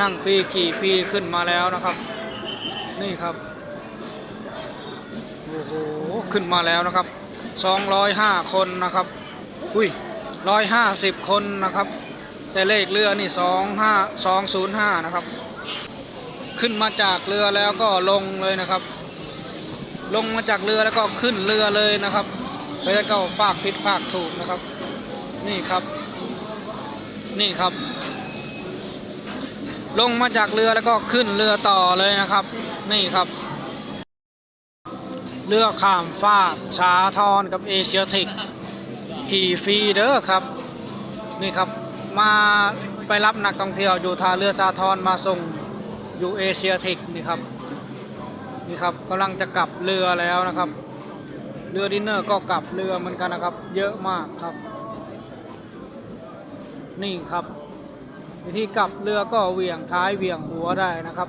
นั่งฟรีกี่ปีขึ้นมาแล้วนะครับ นี่ครับโอ้โหขึ้นมาแล้วนะครับ205คนนะครับอุ้ย150คนนะครับ แต่เลขเรือนี่25 205นะครับ ขึ้นมาจากเรือแล้วก็ลงเลยนะครับ ลงมาจากเรือแล้วก็ขึ้นเรือเลยนะครับแล้วก็ฝากผิดฝากถูกนะครับ นี่ครับ นี่ครับ ลงมาจากเรือแล้วก็ขึ้นเรือต่อเลยนะครับ นี่ครับ เรือข้ามฟากสาทรกับเอเชียทิกขี่ฟรีเด้อครับ นี่ครับมาไปรับนักท่องเที่ยวอยู่ท่าเรือสาทรมาส่งอยู่เอเชียทิกนี่ครับนี่ครับกำลังจะกลับเรือแล้วนะครับ เรือดินเนอร์ก็กลับเรือเหมือนกันนะครับ เยอะมากครับ นี่ครับ วิธีกลับเรือก็เหวี่ยงท้ายเหวี่ยงหัวได้นะครับ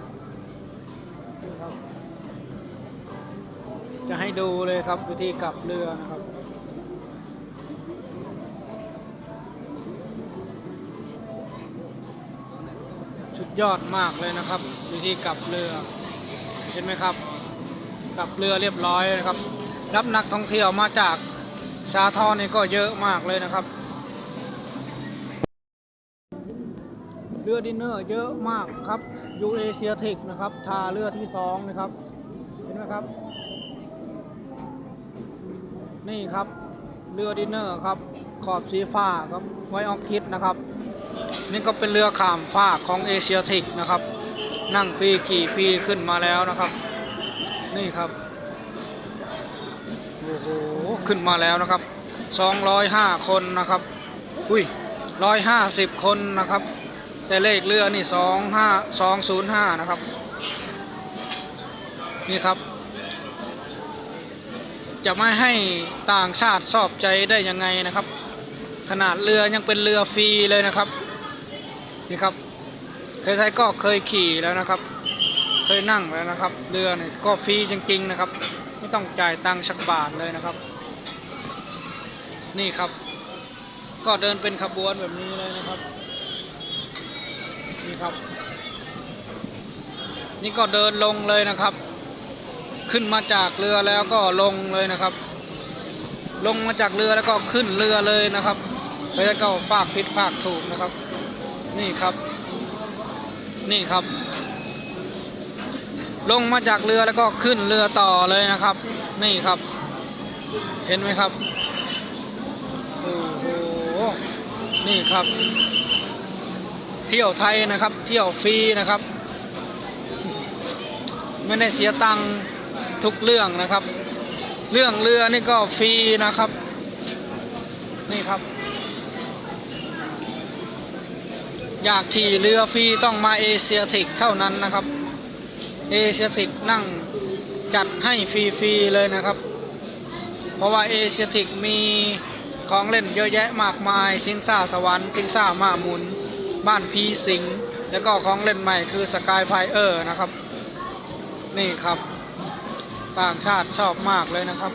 จะให้ดูเลยครับวิธีกลับเรือนะครับสุดยอดมากเลยนะครับ วิธีกลับเรือเห็นไหมครับกลับเรือเรียบร้อยนะครับ รับนักท่องเที่ยวมาจากสาทรนี่ก็เยอะมากเลยนะครับ เรือดินเนอร์เยอะมากครับยูเอเชียทิกนะครับท่าเรือที่สองนะครับ เห็นไหมครับ นี่ครับเรือดินเนอร์ครับ ขอบสีฟ้าครับไว้ออกคิดนะครับ นี่ก็เป็นเรือข้ามฟากของเอเชียทิกนะครับ นั่งฟรีกี่ปีขึ้นมาแล้วนะครับ นี่ครับโอ้โหขึ้นมาแล้วนะครับ 205 คนนะครับ อุ้ย150 คนนะครับ แต่เลขเรือนี่25 205นย์ห้านะครับ นี่ครับ จะไม่ให้ต่างชาติชอบใจได้ยังไงนะครับ ขนาดเรือยังเป็นเรือฟรีเลยนะครับ นี่ครับใครๆก็เคยขี่แล้วนะครับ เคยนั่งแล้วนะครับ เรือเนี่ยก็ฟรีจริงๆนะครับ ไม่ต้องจ่ายตังค์สักบาทเลยนะครับ นี่ครับ ก็เดินเป็นขบวนแบบนี้เลยนะครับ นี่ครับ นี่ก็เดินลงเลยนะครับ ขึ้นมาจากเรือแล้วก็ลงเลยนะครับ ลงมาจากเรือแล้วก็ขึ้นเรือเลยนะครับแล้วก็ฝากผิดฝากถูกนะครับ นี่ครับ นี่ครับ ลงมาจากเรือแล้วก็ขึ้นเรือต่อเลยนะครับ นี่ครับ เห็นไหมครับโอ้โหนี่ครับ เที่ยวไทยนะครับ เที่ยวฟรีนะครับ ไม่ได้เสียตังค์ทุกเรื่องนะครับ เรื่องเรือนี่ก็ฟรีนะครับ นี่ครับ อยากขี่เรือฟรีต้องมาเอเชียทิกเท่านั้นนะครับเอเชียทิกนั่งจัดให้ฟรีๆเลยนะครับ เพราะว่าเอเชียทิกมีของเล่นเยอะแยะมากมายซิงซ่าสวรรค์ซิงซ่ามาหมุน บ้านพีสิงแล้วก็ของเล่นใหม่คือสกายไฟเออร์นะครับ นี่ครับต่างชาติชอบมากเลยนะครับ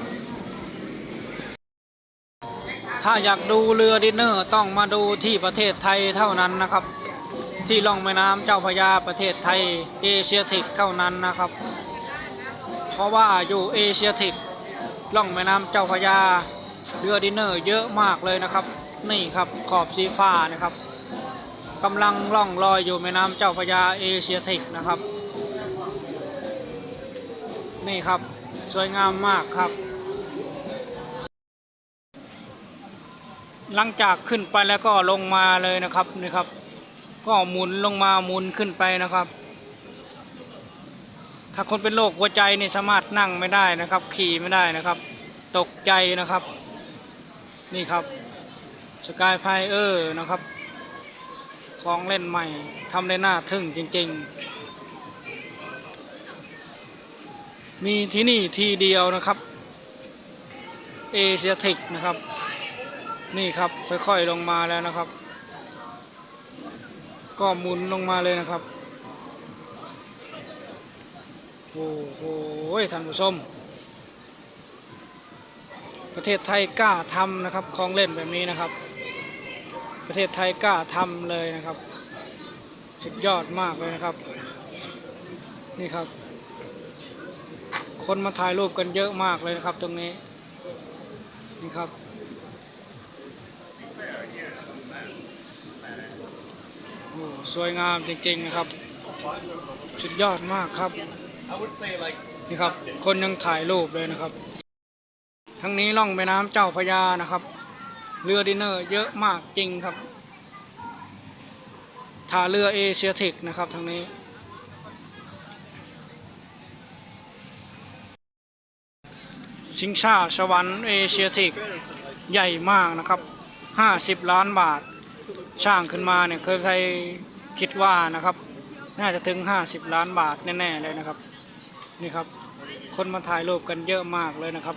ถ้าอยากดูเรือดินเนอร์ต้องมาดูที่ประเทศไทยเท่านั้นนะครับ ที่ล่องแม่น้ำเจ้าพระยาประเทศไทยเอเชียทิกเท่านั้นนะครับ เพราะว่าอยู่เอเชียทิกล่องแม่น้ำเจ้าพระยาเรือดินเนอร์เยอะมากเลยนะครับ นี่ครับขอบสีฟ้านะครับ กำลังล่องลอยอยู่แม่น้ำเจ้าพระยาเอเชียทิกนะครับ นี่ครับสวยงามมากครับ หลังจากขึ้นไปแล้วก็ลงมาเลยนะครับนี่ครับ ก็หมุนลงมาหมุนขึ้นไปนะครับ ถ้าคนเป็นโรคหัวใจนี่สามารถนั่งไม่ได้นะครับ ขี่ไม่ได้นะครับ ตกใจนะครับ นี่ครับสกายไพเออร์นะครับ ของเล่นใหม่ทำได้น่าทึ่งจริง ๆ มีที่นี่ทีเดียวนะครับเอเชียทิกนะครับ นี่ครับค่อยๆลงมาแล้วนะครับ ก็หมุนลงมาเลยนะครับโอ้โหท่านผู้ชมประเทศไทยกล้าทำนะครับของเล่นแบบนี้นะครับ ประเทศไทยกล้าทำเลยนะครับ สุดยอดมากเลยนะครับ นี่ครับ คนมาถ่ายรูปกันเยอะมากเลยนะครับ ตรงนี้นี่ครับโอ้สวยงามจริงๆนะครับ สุดยอดมากครับนี่ครับ คนยังถ่ายรูปเลยนะครับ ทั้งนี้ล่องแม่น้ำเจ้าพยานะครับ เรือดินเนอร์เยอะมากจริงครับท่าเรือเอเชียเทคนะครับทางนี้ ชิงชาสวรรค์เอเชียเทคใหญ่มากนะครับ 50 ล้านบาทช่างขึ้นมาเนี่ยเคยใครคิดว่านะครับ น่าจะถึง 50 ล้านบาทแน่ๆเลยนะครับ นี่ครับ คนมาถ่ายรูปกันเยอะมากเลยนะครับ